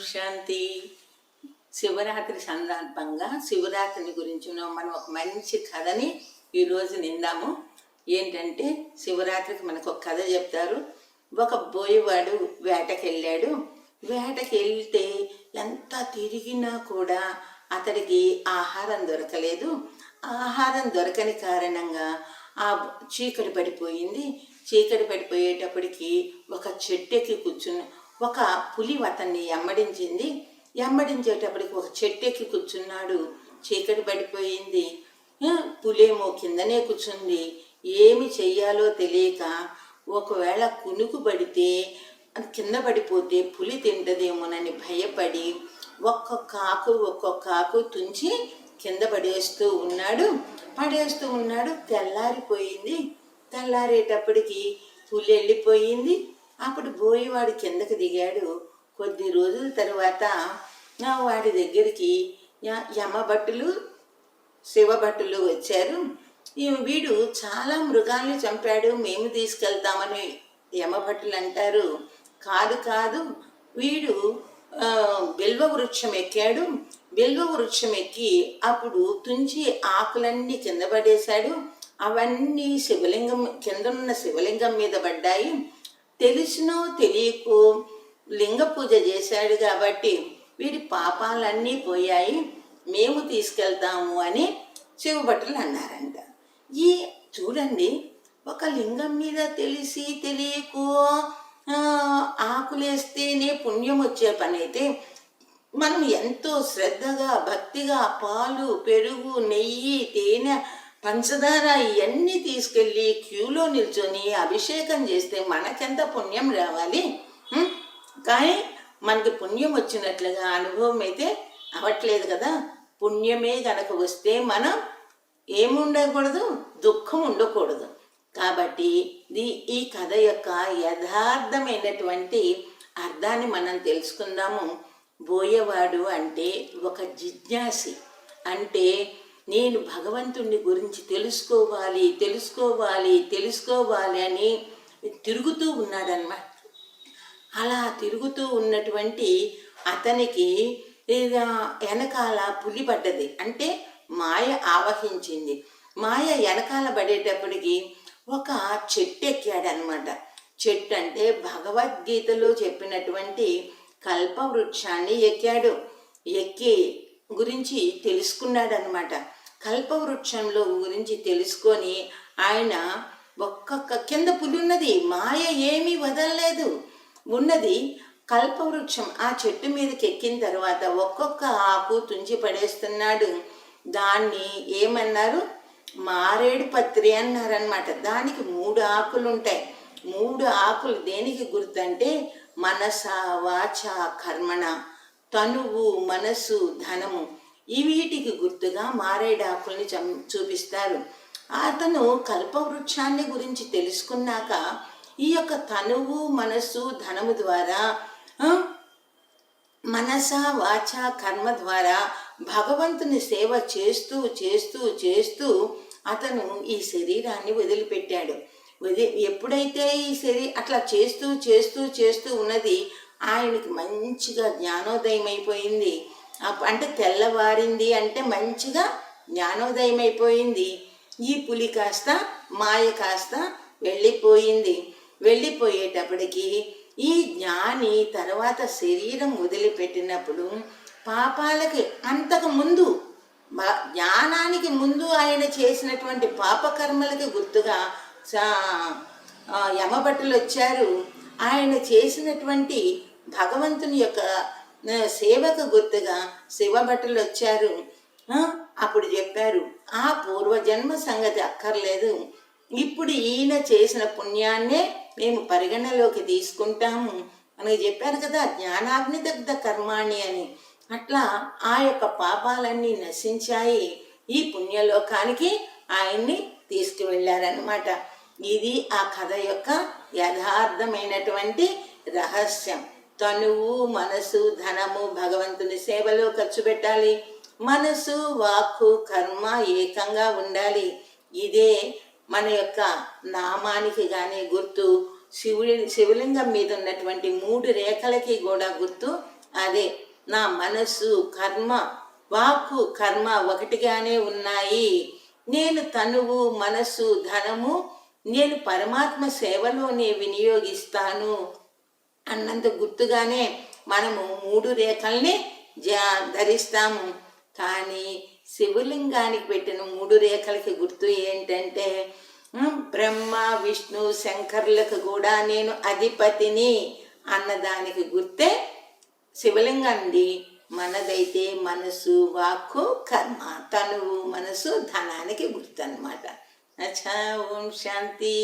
శాంతి శివరాత్రి సందర్భంగా శివరాత్రిని గురించి మనం ఒక మంచి కథని ఈరోజు నిందాము. ఏంటంటే శివరాత్రికి మనకు ఒక కథ చెప్తారు. ఒక బోయవాడు వేటకి వెళ్ళాడు వేటకి వెళ్తే ఎంత తిరిగినా కూడా అతడికి ఆహారం దొరకలేదు. ఆహారం దొరకని కారణంగా ఆ చీకటి పడిపోయింది. చీకటి పడిపోయేటప్పటికి ఒక చెట్టుకి కూర్చుని ఒక పులి అతన్ని ఎమ్మడించింది. ఎమ్మడించేటప్పటికి ఒక చెట్టు ఎక్కి కూర్చున్నాడు. చీకటి పడిపోయింది. పులేమో కిందనే కూర్చుంది. ఏమి చెయ్యాలో తెలియక ఒకవేళ కునుకు పడితే కింద పడిపోతే పులి తింటదేమోనని భయపడి ఒక్కొక్క ఆకు ఒక్కొక్క ఆకు తుంచి కింద పడేస్తూ ఉన్నాడు. పడేస్తూ ఉన్నాడు. తెల్లారిపోయింది. తెల్లారేటప్పటికి పులి వెళ్ళిపోయింది. అప్పుడు బోయివాడు కిందకు దిగాడు. కొద్ది రోజుల తర్వాత వాడి దగ్గరికి య- యమభట్టులు శివభట్టులు వచ్చారు. వీడు చాలా మృగాల్ని చంపాడు. మేము తీసుకెళ్తామని యమభట్టులు అంటారు. కాదు కాదు. వీడు బిల్వ వృక్షం ఎక్కాడు. బిల్వ వృక్షం ఎక్కి అప్పుడు తుంచి ఆకులన్నీ కింద పడేశాడు. అవన్నీ శివలింగం కిందనున్న శివలింగం మీద పడ్డాయి. తెలిసినో తెలియకో లింగ పూజ చేశాడు కాబట్టి వీడి పాపాలన్నీ పోయాయి మేము తీసుకెళ్తాము అని శివభట్టులు అన్నారంట. ఈ చూడండి ఒక లింగం మీద తెలిసి తెలియకో ఆకులేస్తేనే పుణ్యం వచ్చే పని అయితే మనం ఎంతో శ్రద్ధగా భక్తిగా పాలు పెరుగు నెయ్యి తేనె పంచదార ఇవన్నీ తీసుకెళ్ళి క్యూలో నిల్చొని అభిషేకం చేస్తే మనకెంత పుణ్యం రావాలి? కానీ మనకి పుణ్యం వచ్చినట్లుగా అనుభవం అయితే అవ్వట్లేదు కదా. పుణ్యమే గనక వస్తే మనం ఏముండకూడదు? దుఃఖం ఉండకూడదు. కాబట్టి ఈ ఈ కథ యొక్క యథార్థమైనటువంటి అర్థాన్ని మనం తెలుసుకుందాము. బోయేవాడు అంటే ఒక జిజ్ఞాసి. అంటే నేను భగవంతుని గురించి తెలుసుకోవాలి తెలుసుకోవాలి తెలుసుకోవాలి అని తిరుగుతూ ఉన్నాడనమాట అలా తిరుగుతూ ఉన్నటువంటి అతనికి వెనకాల పులి పడ్డది. అంటే మాయ ఆవహించింది. మాయ వెనకాల పడేటప్పటికి ఒక చెట్టు ఎక్కాడనమాట చెట్టు అంటే భగవద్గీతలో చెప్పినటువంటి కల్పవృక్షాన్ని ఎక్కాడు. ఎక్కి గురించి తెలుసుకున్నాడనమాట కల్పవృక్షంలో గురించి తెలుసుకొని ఆయన ఒక్కొక్క కింద పులి ఉన్నది మాయ ఏమీ వదలలేదు. ఉన్నది కల్పవృక్షం. ఆ చెట్టు మీదకి ఎక్కిన తర్వాత ఒక్కొక్క ఆకు తుంచి పడేస్తున్నాడు. దాన్ని ఏమన్నారు? మారేడు పత్రి అన్నారనమాట దానికి మూడు ఆకులు ఉంటాయి మూడు ఆకులు దేనికి గుర్తంటే మనస వాచ కర్మణ. తనువు మనసు ధనము. ఈ వీటికి గుర్తుగా మారేడాకుల్ని చం చూపిస్తారు. అతను కల్పవృక్షాన్ని గురించి తెలుసుకున్నాక ఈ యొక్క తనువు మనస్సు ధనము ద్వారా మనస వాచ కర్మ ద్వారా భగవంతుని సేవ చేస్తూ చేస్తూ చేస్తూ అతను ఈ శరీరాన్ని వదిలిపెట్టాడు. వది ఎప్పుడైతే ఈ శరీ అట్లా చేస్తూ చేస్తూ చేస్తూ ఉన్నది ఆయనకి మంచిగా జ్ఞానోదయం అయిపోయింది అంటే తెల్లవారింది అంటే మంచిగా జ్ఞానోదయం అయిపోయింది ఈ పులి కాస్త మాయ కాస్త వెళ్ళిపోయింది. వెళ్ళిపోయేటప్పటికి ఈ జ్ఞాని తర్వాత శరీరం వదిలిపెట్టినప్పుడు పాపాలకి అంతకు ముందు జ్ఞానానికి ముందు ఆయన చేసినటువంటి పాపకర్మలకి గుర్తుగా సా- యమభట్టులు వచ్చారు. ఆయన చేసినటువంటి భగవంతుని యొక్క సేవకు గుర్తుగా శివభట్టులు వచ్చారు అప్పుడు చెప్పారు ఆ పూర్వజన్మ సంగతి అక్కర్లేదు. ఇప్పుడు ఈయన చేసిన పుణ్యాన్నే మేము పరిగణలోకి తీసుకుంటాము. అని చెప్పారు కదా జ్ఞానాగ్ని దగ్ధ కర్మాణి అని. అట్లా ఆ యొక్క పాపాలన్నీ నశించాయి. ఈ పుణ్యలోకానికి ఆయన్ని తీసుకువెళ్ళారనమాట ఇది ఆ కథ యొక్క యథార్థమైనటువంటి రహస్యం. తనువు మనసు ధనము భగవంతుని సేవలో ఖర్చు పెట్టాలి. మనసు వాక్కు కర్మ ఏకంగా ఉండాలి. ఇదే మన యొక్క నామానికి కానీ గుర్తు. శివుడి శివలింగం మీద ఉన్నటువంటి మూడు రేఖలకి కూడా గుర్తు. అదే నా మనస్సు కర్మ వాక్కు కర్మ ఒకటిగానే ఉన్నాయి. నేను తనువు మనసు ధనము నేను పరమాత్మ సేవలోనే వినియోగిస్తాను. అన్నంత గుర్తుగానే మనము మూడు రేఖల్ని జా ధరిస్తాము. కానీ శివలింగానికి పెట్టిన మూడు రేఖలకి గుర్తు ఏంటంటే బ్రహ్మ విష్ణు శంకర్లకు కూడా నేను అధిపతిని అన్నదానికి గుర్తే శివలింగండి మనదైతే మనసు వాక్కు కర్మ తనువు మనసు ధనానికి గుర్తు అనమాట అచ్చా ఓం శాంతి.